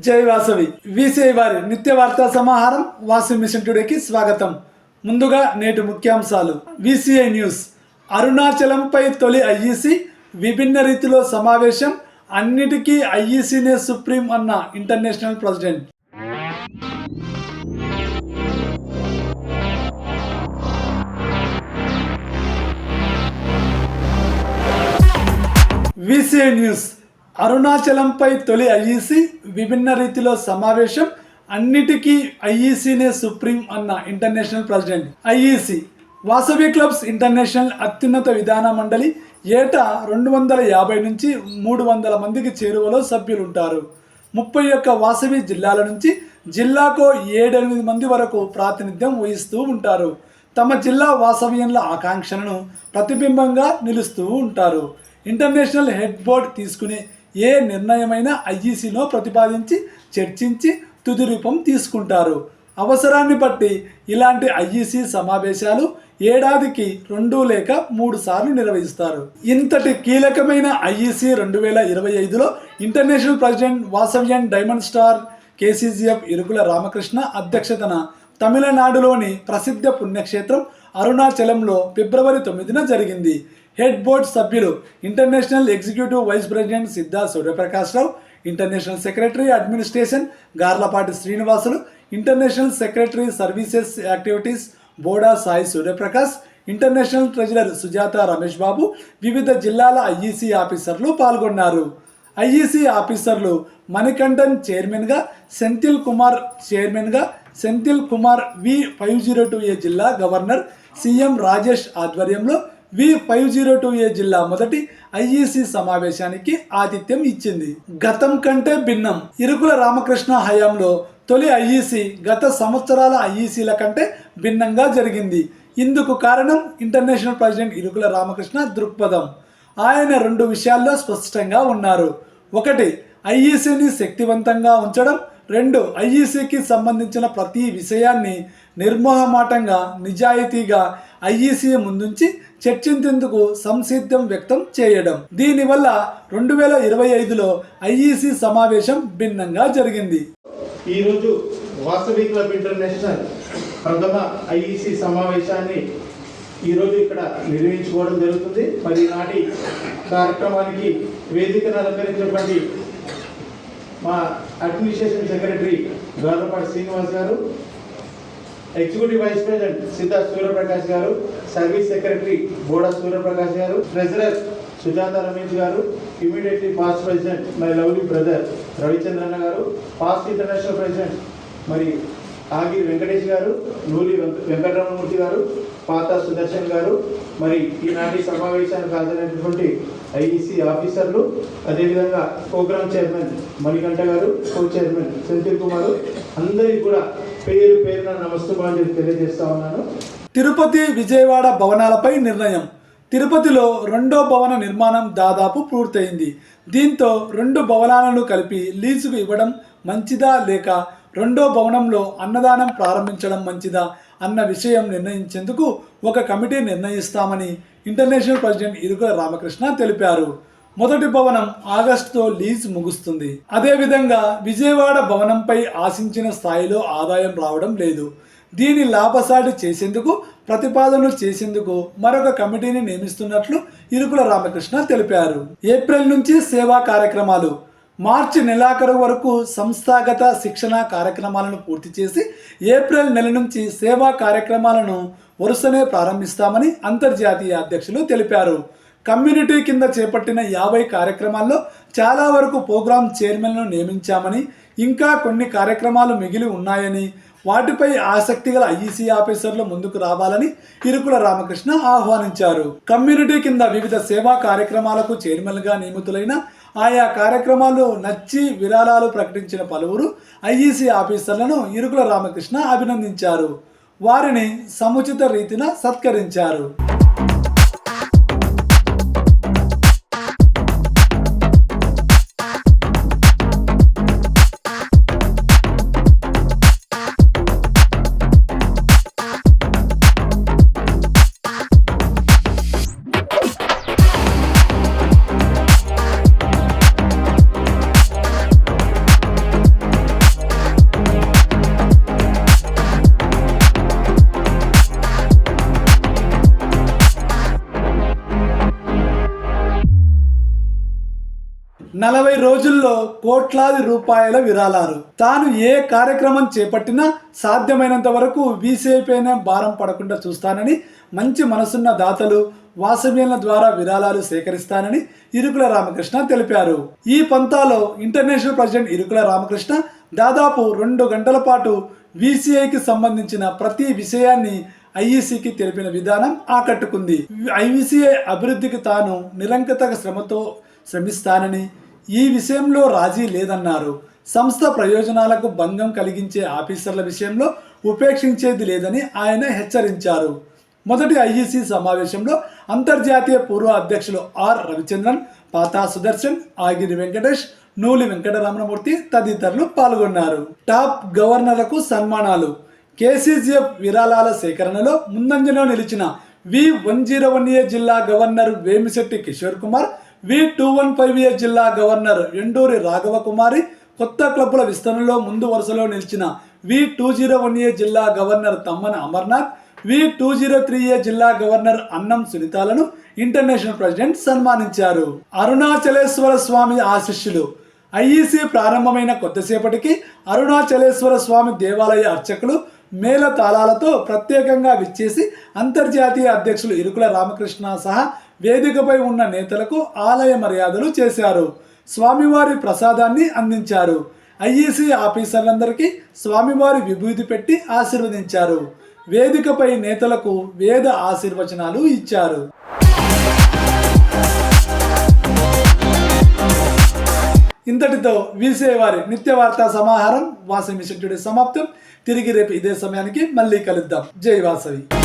జై వాసవి. విసిఐ వారి నిత్య వార్తా సమాహారం వాసవి మిషన్ టుడేకి స్వాగతం. ముందుగా నేటి ముఖ్యాంశాలు. VCI news. అరుణాచలంపై తొలి ఐఈసి విభిన్న రీతిలో సమావేశం. అన్నిటికీ ఐఈసీనే సుప్రీం అన్న ఇంటర్నేషనల్ ప్రెసిడెంట్. VCI news. అరుణాచలంపై తొలి ఐఈసీ విభిన్న రీతిలో సమావేశం అన్నిటికీ ఐఈసీనే సుప్రీం అన్న international president. IEC Vasavi clubs international అత్యున్నత విధాన మండలి ఏటా రెండు వందల యాభై నుంచి మూడు వందల మందికి చేరువలో సభ్యులు ఉంటారు ముప్పై ఒక్క వాసవి జిల్లాల నుంచి జిల్లాకు ఏడెనిమిది మంది వరకు ప్రాతినిధ్యం వహిస్తూ ఉంటారు. తమ జిల్లా వాసవ్యంల ఆకాంక్షలను ప్రతిబింబంగా నిలుస్తూ ఉంటారు. ఇంటర్నేషనల్ హెడ్ బోర్డ్ తీసుకునే ఏ నిర్ణయమైనా ఐఈసీలో ప్రతిపాదించి చర్చించి తుది రూపం తీసుకుంటారు. అవసరాన్ని బట్టి ఇలాంటి ఐఈసీ సమావేశాలు ఏడాదికి రెండు లేక మూడు సార్లు నిర్వహిస్తారు. ఇంతటి కీలకమైన ఐఈసీ రెండు వేల ఇరవై ఐదులో international president Vasavian diamond star KCGF Irukula Ramakrishna అధ్యక్షతన తమిళనాడులోని ప్రసిద్ధ పుణ్యక్షేత్రం అరుణాచలంలో ఫిబ్రవరి తొమ్మిదిన జరిగింది. హెడ్ బోర్డ్ సభ్యులు international executive vice president Siddha Suryaprakash Rao international secretary administration Garlapati Srinivasulu international secretary services activities Boda Sai Suryaprakash international treasurer Sujatha Ramesh Babu వివిధ జిల్లాల ఐఈసీ ఆఫీసర్లు పాల్గొన్నారు. ఐఈసీ ఆఫీసర్లు మణికంఠన్ చైర్మన్గా సెంథిల్ కుమార్ చైర్మన్గా Senthil Kumar V five zero two A జిల్లా governor CM Rajesh ఆధ్వర్యంలో V five zero two A జిల్లా మొదటి ఐఈసీ సమావేశానికి ఆతిథ్యం ఇచ్చింది. గతం కంటే భిన్నం. ఇరుకుల రామకృష్ణ హయాంలో తొలి ఐఈసీ గత సంవత్సరాల ఐఈసీల కంటే భిన్నంగా జరిగింది. ఇందుకు కారణం ఇంటర్నేషనల్ ప్రెసిడెంట్ ఇరుకుల రామకృష్ణ దృక్పథం. ఆయన రెండు విషయాల్లో స్పష్టంగా ఉన్నారు. ఒకటి ఐఈసీని శక్తివంతంగా ఉంచడం. రెండు ఐఈసీకి సంబంధించిన ప్రతి విషయాన్ని నిర్మోహమాటంగా నిజాయితీగా ఐఈసీ ముందుంచి చర్చించేందుకు సంసిద్ధం వ్యక్తం చేయడం. దీనివల్ల రెండు వేల ఇరవై ఐదులో ఐఈసీ సమావేశం భిన్నంగా జరిగింది. ఈరోజు వాసవి క్లబ్ ఇంటర్నేషనల్ ప్రథమ ఐఈసి సమావేశాన్ని ఈరోజు ఇక్కడ నిర్వహించుకోవడం జరుగుతుంది. మరి నాటి కార్యక్రమానికి వేదికను అలంకరించినటువంటి మా administration secretary Gauravapati Srinivas garu executive vice president Siddharth Suryaprakash garu service secretary బోడ సూర్యప్రకాష్ గారు treasurer Sujatha Ramesh garu immediately past president my lovely brother Ravichandranna garu past international president మరి ఆగి వెంకటేష్ గారు నూలి వెంకటరమణమూర్తి గారు పాత సుదర్శన్ గారు మరి ఈనాటి సమావేశానికి హాజరైనటువంటి ఐఈసీ ఆఫీసర్లు అదేవిధంగా ప్రోగ్రామ్ చైర్మన్ మణికంఠ గారు కో చైర్మన్ సెంథిల్ కుమార్ అందరికీ కూడా పేరు పేరున నమస్తమాంజలి తెలియజేస్తా ఉన్నాను. తిరుపతి విజయవాడ భవనాలపై నిర్ణయం. తిరుపతిలో రెండో భవన నిర్మాణం దాదాపు పూర్తయింది. దీంతో రెండు భవనాలను కలిపి లీజుకు ఇవ్వడం మంచిదా లేక రెండో భవనంలో అన్నదానం ప్రారంభించడం మంచిదా అన్న విషయం నిర్ణయించేందుకు ఒక కమిటీ నిర్ణయిస్తామని ఇంటర్నేషనల్ ప్రెసిడెంట్ ఇరుకుల రామకృష్ణ తెలిపారు. మొదటి భవనం ఆగస్టుతో లీజ్ ముగుస్తుంది. అదేవిధంగా విజయవాడ భవనంపై ఆశించిన స్థాయిలో ఆదాయం రావడం లేదు. దీని లాభసాటి చేసేందుకు ప్రతిపాదనలు చేసేందుకు మరొక కమిటీని నియమిస్తున్నట్లు ఇరుకుల రామకృష్ణ తెలిపారు. ఏప్రిల్ నుంచి సేవా కార్యక్రమాలు మార్చి నెలాఖరు వరకు సంస్థాగత శిక్షణ కార్యక్రమాలను పూర్తి చేసి ఏప్రిల్ నెల నుంచి సేవా కార్యక్రమాలను వరుసనే ప్రారంభిస్తామని అంతర్జాతీయ అధ్యక్షులు తెలిపారు. కమ్యూనిటీ కింద చేపట్టిన యాభై కార్యక్రమాల్లో చాలా వరకు ప్రోగ్రాం చైర్మన్ను నియమించామని ఇంకా కొన్ని కార్యక్రమాలు మిగిలి ఉన్నాయని వాటిపై ఆసక్తి గల ఐఈసీ ఆఫీసర్లు ముందుకు రావాలని ఇరుకుల రామకృష్ణ ఆహ్వానించారు. కమ్యూనిటీ కింద వివిధ సేవా కార్యక్రమాలకు చైర్మన్గా నియమితులైన ఆయా కార్యక్రమాలు నచ్చి విరాళాలు ప్రకటించిన పలువురు ఐఈసీ ఆఫీసర్లను ఇరుకుల రామకృష్ణ అభినందించారు. వారిని సముచిత రీతిన సత్కరించారు. నలభై రోజుల్లో కోట్లాది రూపాయల విరాళాలు. తాను ఏ కార్యక్రమం చేపట్టినా సాధ్యమైనంత వరకు వీసీఐ భారం పడకుండా చూస్తానని మంచి మనసున్న దాతలు వాసవ్యంల ద్వారా విరాళాలు సేకరిస్తానని ఇరుకుల రామకృష్ణ తెలిపారు. ఈ పంతాలో ఇంటర్నేషనల్ ప్రెసిడెంట్ ఇరుకుల రామకృష్ణ దాదాపు రెండు గంటల పాటు వీసీఐకి సంబంధించిన ప్రతి విషయాన్ని ఐఈసీకి తెలిపిన విధానం ఆకట్టుకుంది. ఐవీసీఐ అభివృద్ధికి తాను నిరంకుత శ్రమతో శ్రమిస్తానని ఈ విషయంలో రాజీ లేదన్నారు. సంస్థ ప్రయోజనాలకు భంగం కలిగించే ఆఫీసర్ల విషయంలో ఉపేక్షించేది లేదని ఆయన హెచ్చరించారు. మొదటి ఐఈసీ సమావేశంలో అంతర్జాతీయ పూర్వ అధ్యక్షులు ఆర్ రవిచంద్రన్ పాతా సుదర్శన్ ఆగిరి వెంకటేష్ నూలి వెంకటరమణమూర్తి తదితరులు పాల్గొన్నారు. టాప్ గవర్నర్లకు సన్మానాలు. కేసీజీఎఫ్ విరాళాల సేకరణలో ముందంజలో నిలిచిన V one zero one A జిల్లా governor Vemisetti Kishore Kumar V two one five A జిల్లా గవర్నర్ ఎండూరి రాఘవ కుమారి కొత్త క్లబ్ల విస్తరణలో ముందు వరుసలో నిలిచిన V two zero one A జిల్లా governor Tammana Amarnath V two zero three A జిల్లా గవర్నర్ అన్నం సునీతాలను ఇంటర్నేషనల్ ప్రెసిడెంట్ సన్మానించారు. అరుణాచలేశ్వర స్వామి ఆశిష్యులు. ఐఈసీ ప్రారంభమైన కొద్దిసేపటికి అరుణాచలేశ్వర స్వామి దేవాలయ అర్చకులు మేళ తాళాలతో ప్రత్యేకంగా విచ్చేసి అంతర్జాతీయ అధ్యక్షులు ఇరుకుల రామకృష్ణ సహా వేదికపై ఉన్న నేతలకు ఆలయ మర్యాదలు చేశారు. స్వామివారి ప్రసాదాన్ని అందించారు. ఐఈసీ ఆఫీసర్లందరికీ స్వామివారి విభూతి పెట్టి ఆశీర్వదించారు. వేదికపై నేతలకు వేద ఆశీర్వచనాలు ఇచ్చారు. ఇంతటితో వీసేవారి నిత్యవార్త నిత్య వార్తా సమాహారం వాసవి మిషన్ సమాప్తం. తిరిగి రేపు ఇదే సమయానికి మళ్ళీ కలుద్దాం. జై వాసవి.